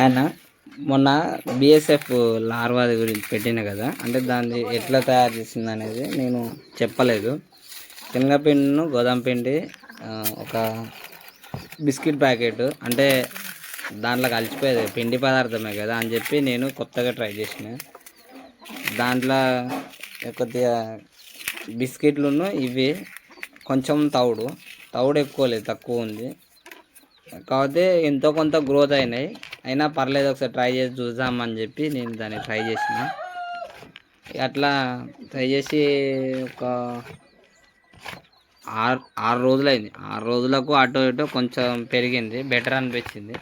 ఆయన మొన్న బిఎస్ఎఫ్ లార్వాది గురించి పెట్టిన కదా అంటే దాన్ని ఎట్లా తయారు చేసింది అనేది నేను చెప్పలేదు. శనగపిండిను గోధుమ పిండి ఒక బిస్కెట్ ప్యాకెట్ అంటే దాంట్లో కలిసిపోయేది పిండి పదార్థమే కదా అని చెప్పి నేను కొత్తగా ట్రై చేసిన. దాంట్లో కొద్దిగా బిస్కెట్లును ఇవి కొంచెం తౌడు తౌడు ఎక్కువ లేదు తక్కువ ఉంది. కాకపోతే ఎంతో కొంత గ్రోత్ అయినాయి. అయినా పర్లేదు ఒకసారి ట్రై చేసి చూద్దామని చెప్పి నేను దాన్ని ట్రై చేసిన. అట్లా ట్రై చేసి ఒక ఆరు ఆరు రోజులైంది. ఆరు రోజులకు అటు ఇటు కొంచెం పెరిగింది. బెటర్ అనిపించింది.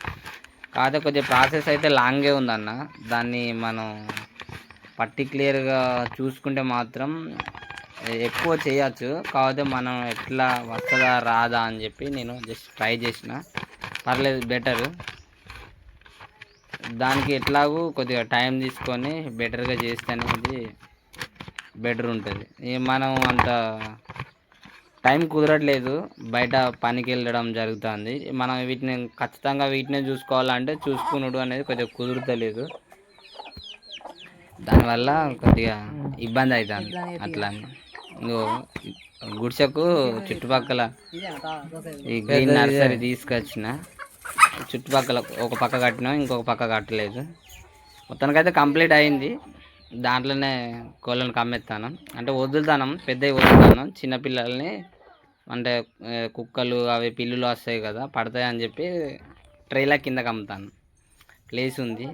కాకపోతే కొద్దిగా ప్రాసెస్ అయితే లాంగే ఉందన్న. దాన్ని మనం పర్టిక్యులర్గా చూసుకుంటే మాత్రం ఎక్కువ చేయొచ్చు. కాకపోతే మనం ఎట్లా వస్తుందా రాదా అని చెప్పి నేను జస్ట్ ట్రై చేసిన. పర్లేదు బెటర్ దానికి ఎట్లాగూ కొద్దిగా టైం తీసుకొని బెటర్గా చేస్తే అనేది బెటర్ ఉంటుంది. మనం అంత టైం కుదరట్లేదు బయట పనికి వెళ్ళడం జరుగుతుంది. మనం వీటిని ఖచ్చితంగా వీటినే చూసుకోవాలంటే చూసుకునుడు అనేది కొద్దిగా కుదురుతలేదు. దానివల్ల కొద్దిగా ఇబ్బంది అవుతుంది అట్లా గుడిసెకు చుట్టుపక్కల ఈ గ్రీన్ నర్సరీ తీసుకొచ్చిన. చుట్టుపక్కల ఒక పక్క కట్టినాం ఇంకొక పక్క కట్టలేదు. మొత్తానికైతే కంప్లీట్ అయింది. దాంట్లోనే కోళ్ళను కమ్మేస్తాను. అంటే వదులుతాను పెద్దవి వదులుతాను. చిన్నపిల్లల్ని అంటే కుక్కలు అవి పిల్లులు వస్తాయి కదా పడతాయి అని చెప్పి ట్రైలా కింద కమ్ముతాను ప్లేస్ ఉంది.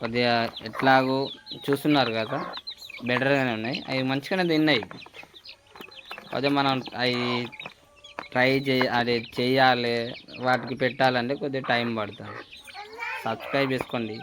కొద్దిగా ఎట్లాగో చూస్తున్నారు కదా బెటర్గానే ఉన్నాయి. అవి మంచిగానే తిన్నాయి. అదే మనం అవి ట్రై చేయ అది చేయాలి వాటికి పెట్టాలంటే కొద్దిగా టైం పడుతుంది. సబ్స్క్రైబ్ చేసుకోండి.